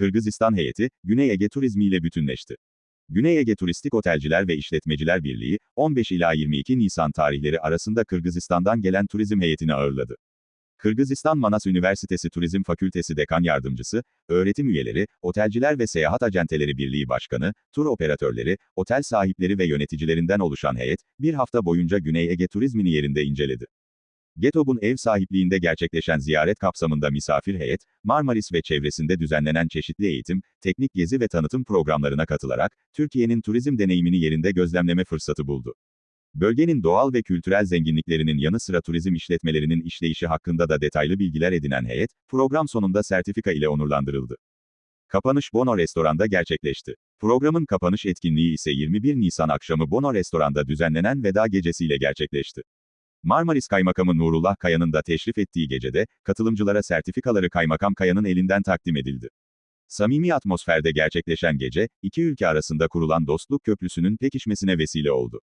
Kırgızistan heyeti, Güney Ege turizmi ile bütünleşti. Güney Ege Turistik Otelciler ve İşletmeciler Birliği, 15 ila 22 Nisan tarihleri arasında Kırgızistan'dan gelen turizm heyetini ağırladı. Kırgızistan Manas Üniversitesi Turizm Fakültesi Dekan Yardımcısı, öğretim üyeleri, Otelciler ve Seyahat Acenteleri Birliği Başkanı, tur operatörleri, otel sahipleri ve yöneticilerinden oluşan heyet, bir hafta boyunca Güney Ege turizmini yerinde inceledi. GETOB'un ev sahipliğinde gerçekleşen ziyaret kapsamında misafir heyet, Marmaris ve çevresinde düzenlenen çeşitli eğitim, teknik gezi ve tanıtım programlarına katılarak, Türkiye'nin turizm deneyimini yerinde gözlemleme fırsatı buldu. Bölgenin doğal ve kültürel zenginliklerinin yanı sıra turizm işletmelerinin işleyişi hakkında da detaylı bilgiler edinen heyet, program sonunda sertifika ile onurlandırıldı. Kapanış Bono Restoran'da gerçekleşti. Programın kapanış etkinliği ise 21 Nisan akşamı Bono Restoran'da düzenlenen veda gecesiyle gerçekleşti. Marmaris Kaymakamı Nurullah Kaya'nın da teşrif ettiği gecede, katılımcılara sertifikaları Kaymakam Kaya'nın elinden takdim edildi. Samimi atmosferde gerçekleşen gece, iki ülke arasında kurulan dostluk köprüsünün pekişmesine vesile oldu.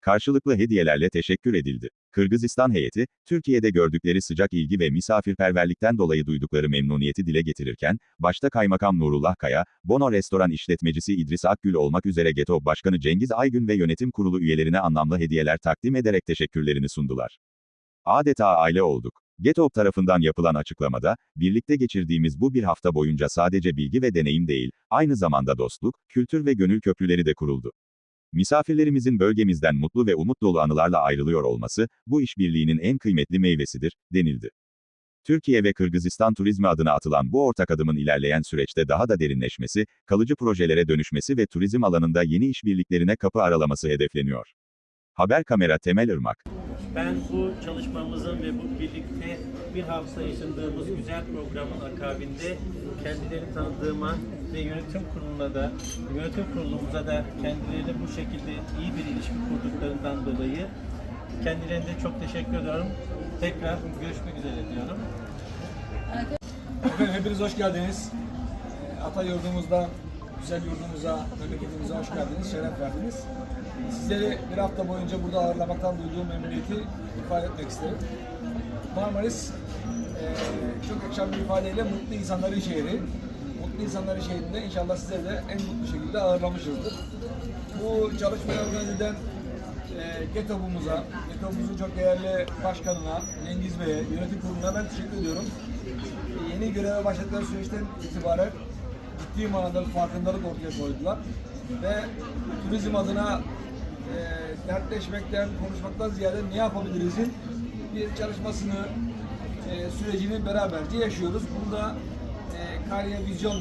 Karşılıklı hediyelerle teşekkür edildi. Kırgızistan heyeti, Türkiye'de gördükleri sıcak ilgi ve misafirperverlikten dolayı duydukları memnuniyeti dile getirirken, başta Kaymakam Nurullah Kaya, Bono Restoran işletmecisi İdris Akgül olmak üzere GETO Başkanı Cengiz Aygün ve yönetim kurulu üyelerine anlamlı hediyeler takdim ederek teşekkürlerini sundular. Adeta aile olduk. GETOP tarafından yapılan açıklamada, birlikte geçirdiğimiz bu bir hafta boyunca sadece bilgi ve deneyim değil, aynı zamanda dostluk, kültür ve gönül köprüleri de kuruldu. Misafirlerimizin bölgemizden mutlu ve umut dolu anılarla ayrılıyor olması, bu işbirliğinin en kıymetli meyvesidir, denildi. Türkiye ve Kırgızistan turizmi adına atılan bu ortak adımın ilerleyen süreçte daha da derinleşmesi, kalıcı projelere dönüşmesi ve turizm alanında yeni işbirliklerine kapı aralaması hedefleniyor. Haber kamera Temel Irmak Ben bu çalışmamızın ve bu birlikte bir hafta yaşadığımız güzel programın akabinde kendilerini tanıdığıma ve yönetim kuruluna da, yönetim kurulumuza da kendilerine bu şekilde iyi bir ilişki kurduklarından dolayı kendilerine çok teşekkür ediyorum. Tekrar görüşmek üzere diyorum. Efendim hepiniz hoş geldiniz. Ee, Ata yurdumuzda, güzel yurdumuza, memleketimize hoş geldiniz, şeref verdiniz. Sizleri bir hafta boyunca burada ağırlamaktan duyduğum memnuniyeti ifade etmek isterim. Marmaris e, çok akşam bir ifadeyle mutlu insanların şehri. Mutlu insanların şehrinde inşallah sizleri de en mutlu şekilde ağırlamışızdır. Bu çalışmayı organize eden e, GETOB'umuza, GETOB'umuzun çok değerli başkanına, Cengiz Bey'e, yönetim kuruluna ben teşekkür ediyorum. E, Yeni göreve başladıkları süreçten itibaren ciddi manada bir farkındalık ortaya koydular. Ve turizm adına e, dertleşmekten, konuşmaktan ziyade ne yapabilirizin bir çalışmasını, e, sürecini beraberce yaşıyoruz. Bunda e, Kariye Vizyon'la